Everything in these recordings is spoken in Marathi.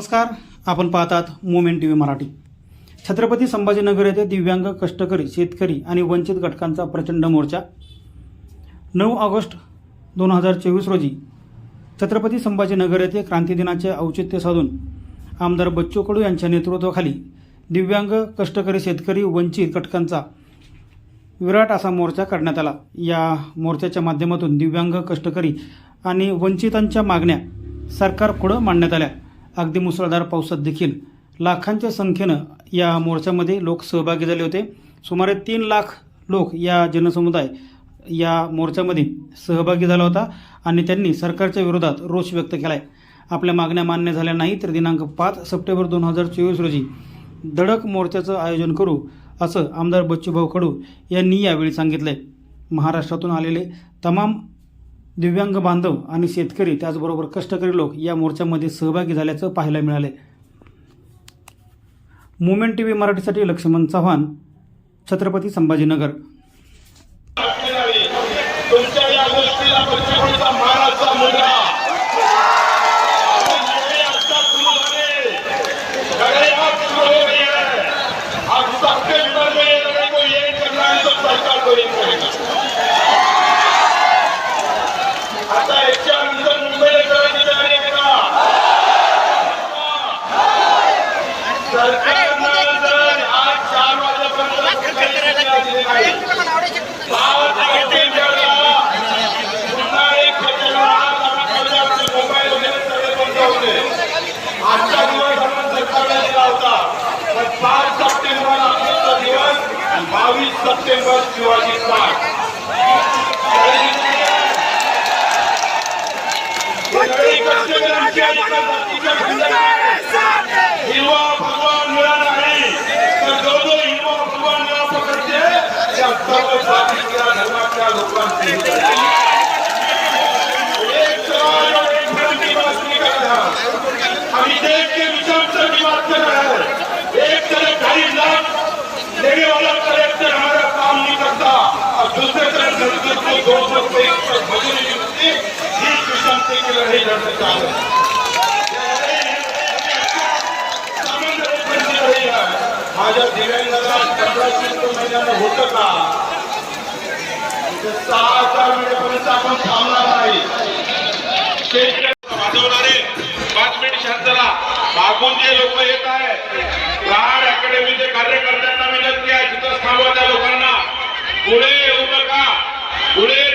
नमस्कार आपण पाहतात moment T V Marathi. Chhatrapati Sambhajinagar येथे दिव्यांग कष्टकरी शेतकरी आणि वंचित घटकांचा प्रचंड मोर्चा. नऊ ऑगस्ट दोन हजार चोवीस रोजी छत्रपती संभाजीनगर येथे क्रांतीदिनाचे औचित्य साधून आमदार बच्चू कडू यांच्या नेतृत्वाखाली दिव्यांग कष्टकरी शेतकरी वंचित घटकांचा विराट असा मोर्चा करण्यात आला. या मोर्चाच्या माध्यमातून दिव्यांग कष्टकरी आणि वंचितांच्या मागण्या सरकारपुढं मांडण्यात आल्या. अगदी मुसळधार पावसात देखील लाखांच्या संख्येनं या मोर्चामध्ये लोक सहभागी झाले होते. सुमारे तीन लाख लोक या जनसमुदाय या मोर्चामध्ये सहभागी झाला होता आणि त्यांनी सरकारच्या विरोधात रोष व्यक्त केला आहे आपल्या मागण्या मान्य झाल्या नाही तर दिनांक पाच सप्टेंबर दोन हजार चोवीस रोजी धडक मोर्चाचं आयोजन करू असं आमदार बच्चूभाऊ कडू यांनी यावेळी सांगितलंय. महाराष्ट्रातून आलेले तमाम दिव्यांग बांधव आणि शेतकरी त्याचबरोबर कष्टकरी लोक या मोर्चामध्ये सहभागी झाल्याचं पाहायला मिळाले. मुमेंट टी व्ही मराठीसाठी लक्ष्मण चव्हाण छत्रपती संभाजीनगर. तुमच्या या गोष्टीला बच्चूचा मुलगा लढाई आता सुरू झाली लढाई आज सुरू हो गई है आज सप्टेंबर में ये लड़ाई को यही करना है तो सरकार को यही करेगा आता याच्यानंतर मुंबईला करायची तयारी आहे का सरकारनं जर आज चार वाजेपर्यंत सकाळी दिली नाही पाच सप्टेंबरला पुन्हा एक खतरनाक प्रकारचे मोबाईल वगैरे सगळे बंद होते आजचा दिवस आपण सरकारला दिला होता पण पाच सप्टेंबर आजचा दिवस बावीस सप्टेंबर शिवाजी पाठ लढाई कष्टकऱ्यांची आणि जातीच्या खंडाची हिरवा भगवान मिळाला नाही तर जो जो हिरवा भगवान मिळा पकडते त्या सर्व जातीच्या धर्माच्या लोकांचे एक समाज और एक धर्म की बात नहीं कर रहा हम इस देश के विषम की बात कर रहे हैं एक तरफ ढाई लाख लेने वाला कलेक्टर हमारा काम नहीं करता और माझ्या दिव्यांगाला पंधराशे महिन्यानं होतं का सहा हजार मिळेपर्यंत आपण थांबणार नाही वाजवणारे पाच मिनिट शांत झाला मागून जे लोक येत आहेत लहान अकॅडमीचे कार्यकर्त्यांना विनंती आहे तिथं थांबवा त्या लोकांना पुढे Good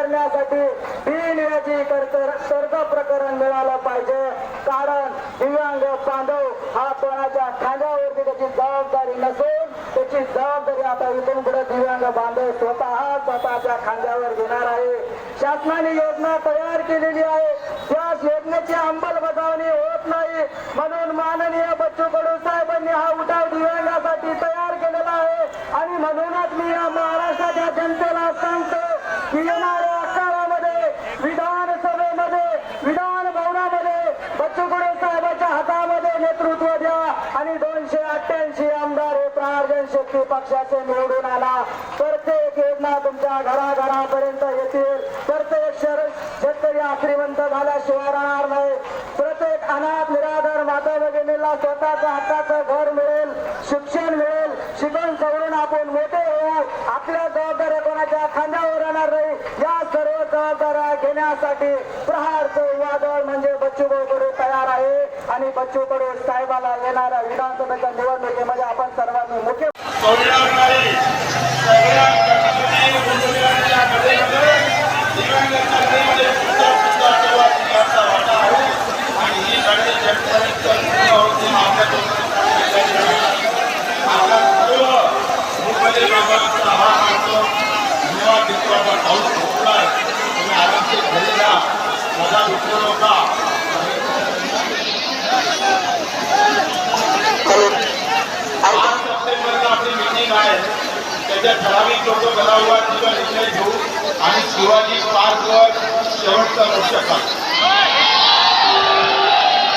करण्यासाठी तीन याची कर्ज प्रकरण मिळालं पाहिजे. कारण दिव्यांग बांधव हा कोणाच्या खांद्यावरती त्याची जबाबदारी नसून त्याची जबाबदारी आता इथून पुढे दिव्यांग बांधव स्वतः स्वतःच्या खांद्यावर घेणार आहे. शासनाने योजना तयार केलेली आहे. त्या योजनेची अंमलबजावणी होत नाही. म्हणून माननीय बच्चू कडू साहेबांनी हा उठाव दिव्यांगासाठी तयार केलेला आहे. आणि म्हणूनच मी या महाराष्ट्राच्या जनतेला सांगतो की येणाऱ्या पक्षाचे निवडून आला. प्रत्येक योजना तुमच्या घराघरापर्यंत येतील. प्रत्येक शहर शेतकरी आश्रीवंत झाल्याशिवाय राहणार नाही. प्रत्येक अनाथ निराधार माता भगिनीला स्वतःचं हक्काचं घर मिळेल शिक्षण मिळेल शिकून सवरून आपण मोठे होऊ. आपल्या जबाबदाऱ्या कोणाच्या खांद्यावर राहणार नाही. या सर्व जबाबदाऱ्या घेण्यासाठी प्रहारचं वादळ म्हणजे बच्चू कडू तयार आहे. आणि बच्चू कडू साहेबाला येणाऱ्या विधानसभेच्या निवडणुकीमध्ये आपण सर्वांनी मुख्य सोडणार नाही सगळ्या गणपती मंडळांच्या कलेमध्ये दिव्यांगांच्या कलेमध्ये सुद्धा सुद्धा सेवा दिल्याचा वाटा आहे आणि ही लढाई जनपर्यंत पूर्ण आपल्या सर्व मुंबई बाबांचा हा मात्र धन्यवाद देतो पाऊस त्याच्या ठराविक लोक गदावाचा निर्णय घेऊ आणि शिवाजी पार्कवर शेवटचा मोर्चा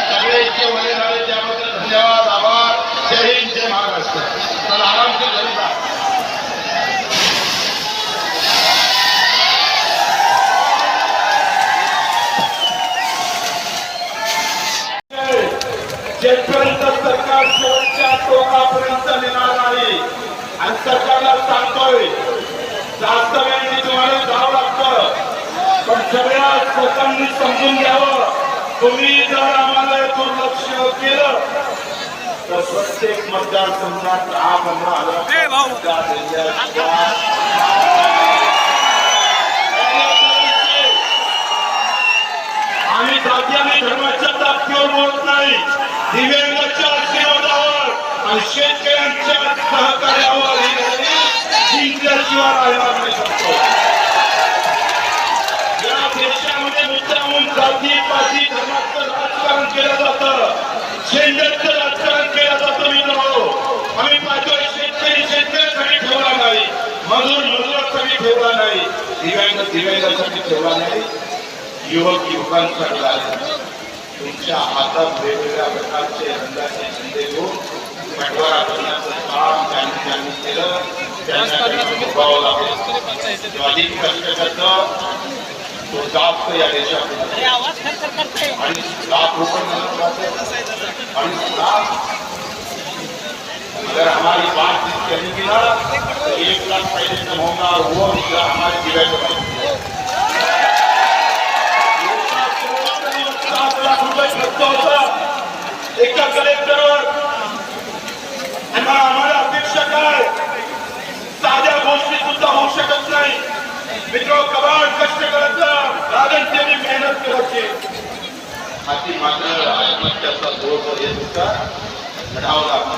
सगळे इतके वडील आले त्याबद्दल धन्यवाद आभार जय हिंद जय महाराष्ट्र चला आरामशीर घरी जा जेथपर्यंत सरकार शेवटच्या टोकापर्यंत नेणार नाही आणि सरकारला सांगतोय जास्त वेळ मी तुम्हाला जावं लागतं पण सगळ्या लोकांनी समजून घ्यावं. तुम्ही जर आम्हाला दुर्लक्ष केलं तर प्रत्येक मतदारसंघात दिल्याशिवाय आम्ही जाती आणि धर्माच्या ताकदीवर बोलत नाही. दिव्यांगाच्या आशीर्वादावर आणि शेतकऱ्यांच्या सहकार्यावर. ही लढाई जिंकल्याशिवाय राहणार नाही जाती पाती धर्माचं राजकारण केलं जातं. शेंडचं राजकारण केलं जातं मित्र आम्ही पाहतोय शेतकरी शेतकऱ्यासाठी ठेवला नाही. मजूर मजुरासाठी ठेवला नाही. दिव्यांग दिव्यांगासाठी ठेवला नाही. युवक युवकांसाठी आहे तुमच्या हातात वेगवेगळ्या प्रकारचे रंगाचे झेंडे घेऊन करण्याचं काम त्यांनी त्यांनी केलं. त्यांना भोगावं लागेल. अधिक कष्ट करतं. तो जास्त या आणि लाख रुपये आणि अगर हमारी बात करेंगी ना तो एक लाख पहले कम होगा और वो हिस्सा हमारे दिव्यांग सात लाख रुपये खर्च होता। एका कलेक्टरवर आणि मग आम्हाला अपेक्षा काय साध्या गोष्टी सुद्धा होऊ शकत नाही. मित्र कबाड कष्ट करायचं लागण त्यांनी मेहनत करायची हाती मात्र आत्महत्याचा जोर येत होता लढावं लागला.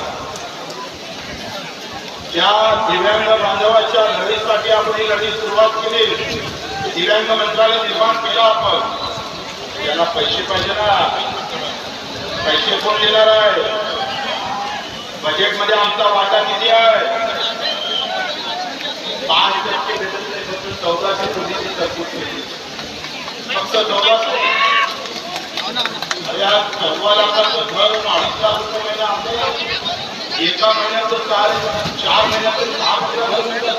त्या दिव्यांग बांधवाच्या लढीसाठी आपण ही लढी सुरुवात केली दिव्यांग मंत्रालय निर्माण केलं आपण त्याला पैसे पाहिजे ना. पैसे कोण देणार आहे? बजेटमध्ये आमचा वाटा किती आहे? पाच टक्के भेटत नाही एका महिन्याचं चार चार महिन्याचं सहा महिना घर मिळतात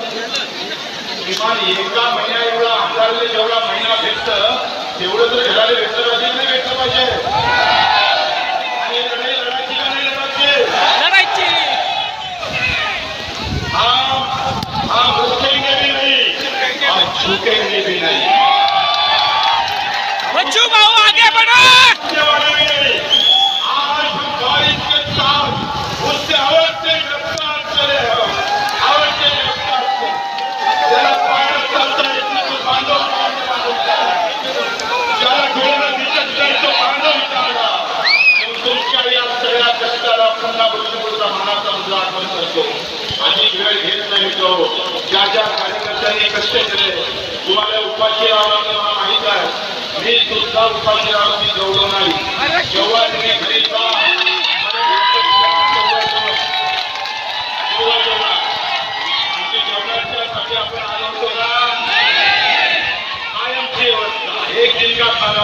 किमान एका महिन्या एवढा आमदारला जेवढा महिना भेटतं तेवढं तर घराला भेटलं पाहिजे नाही. भेटलं पाहिजे आणि लढाई लढायची का नाही लढायची हम हम रुकेंगे भी नहीं और झुकेंगे शिव भाऊ आगे बढ़ो। कष्टाला पुन्हा मनाचा मुद्दा आणि वेळ घेत नाही तो. ज्या ज्या कार्यकर्त्यांनी कष्ट केले तुम्हाला उपाशी राहावं सुद्धा नाही जेव्हा तुम्ही घरी जा आपण आलो ना कायमची व्यवस्था एक जिल्हा खाना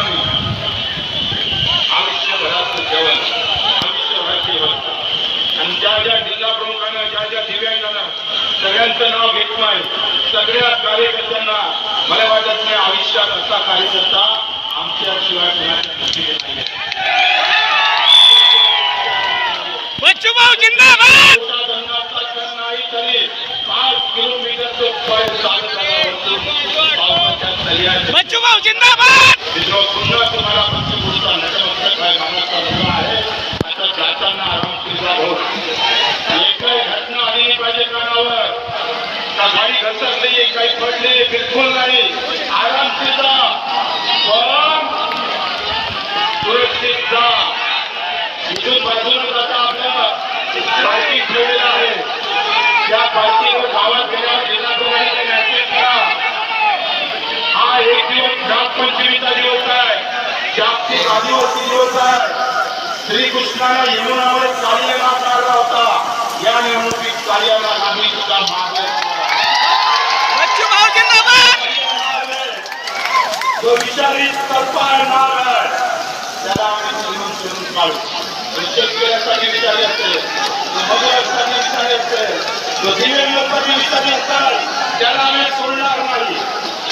आयुष्यभराचं जेवण आयुष्यभराची व्यवस्था आणि ज्या ज्या जिल्हा प्रमुखांना ज्या ज्या दिव्यांगांना सगळ्यांचं नाव घेत नाही सगळ्या कार्यकर्त्यांना मला वाटत नाही आयुष्यात असा कार्यकर्ता आमच्याशिवाय कुणाच्या दृष्टीने नाही तयार बच्चू भाऊ जिंदाबाद मित्र पुन्हा तुम्हाला फक्त गोष्ट नटमस्तक आहे मानाचा मुलगा आहे आता जाताना आरामशीरला हो एकही घटना आली नाही पाहिजे कानावर काही घसर घसरली काही पडले बिलकुल नाही. आराम सुद्धा पण सुरक्षित जा. इथून बाजूला जाता आपल्या पार्किंग ठेवलेलं आहे. त्या पार्टीवर गावात गेल्यावर जिल्हाधिकारी मॅसेज करा हा एक दिवस नागपंचमीचा दिवस आहे. जागतिक आदिवासी दिवस आहे. श्रीकृष्णाला यमुनावर कालियाला काढला होता. या निवडणुकीत कार्याला नाही सुद्धा मारले बच्चू भाऊ जिंदाबाद जो विचारी कल्पाय मारणार त्याला आम्ही समजून सोडून काढू तो शेतकऱ्यासाठी विचारी असते तो मजुरांसाठी विचारी असते तो दिव्यांगासाठी विचारी असतात त्याला आम्ही सोडणार नाही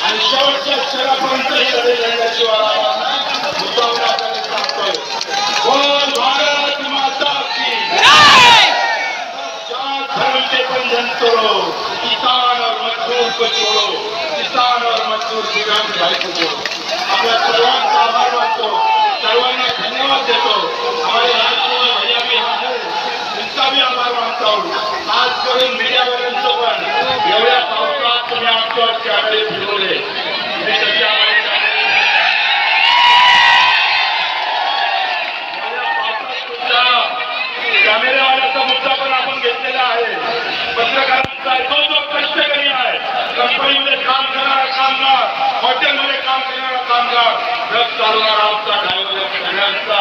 आणि शेवटच्या क्षणापर्यंत हे लढे लढल्याशिवाय मुद्दाम आपल्याला सांगतोय बोल भारत माता की चार धर्म के बंधन तोड़ो किसान और मजदूर को जोड़ो किसान और मजदूर दिव्यांग भाई को जोड़ो आपल्या सर्वांचा आभार मानतो सर्वांना धन्यवाद देतो हमारे राजकुमार भैया भी यहाँ है उनका भी आभार मानता हूँ आज करून मीडियावाल्यांचं पण एवढ्या पावसात तुम्ही आमच्यावर कॅमेरे फिरवले तुम्ही कधी आम्हाला एवढ्या पावसात सुद्धा कॅमेरावाल्याचा मुद्दा पण आपण घेतलेला आहे पत्रकारांचा जो जो कष्टकरी आहे कंपनीमध्ये काम करणारा कामगार हॉटेलमध्ये काम करणारा कामगार ट्रक चालवणारा आमचा ड्रायव्हर सगळ्यांचा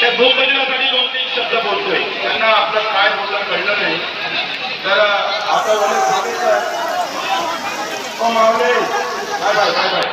ते भूपदिनासाठी दोन तीन शब्द बोलतोय. त्यांना आपलं काय बोलणं कळलं नाही. तर आता मला सांगायचं आहे. Bye bye bye bye.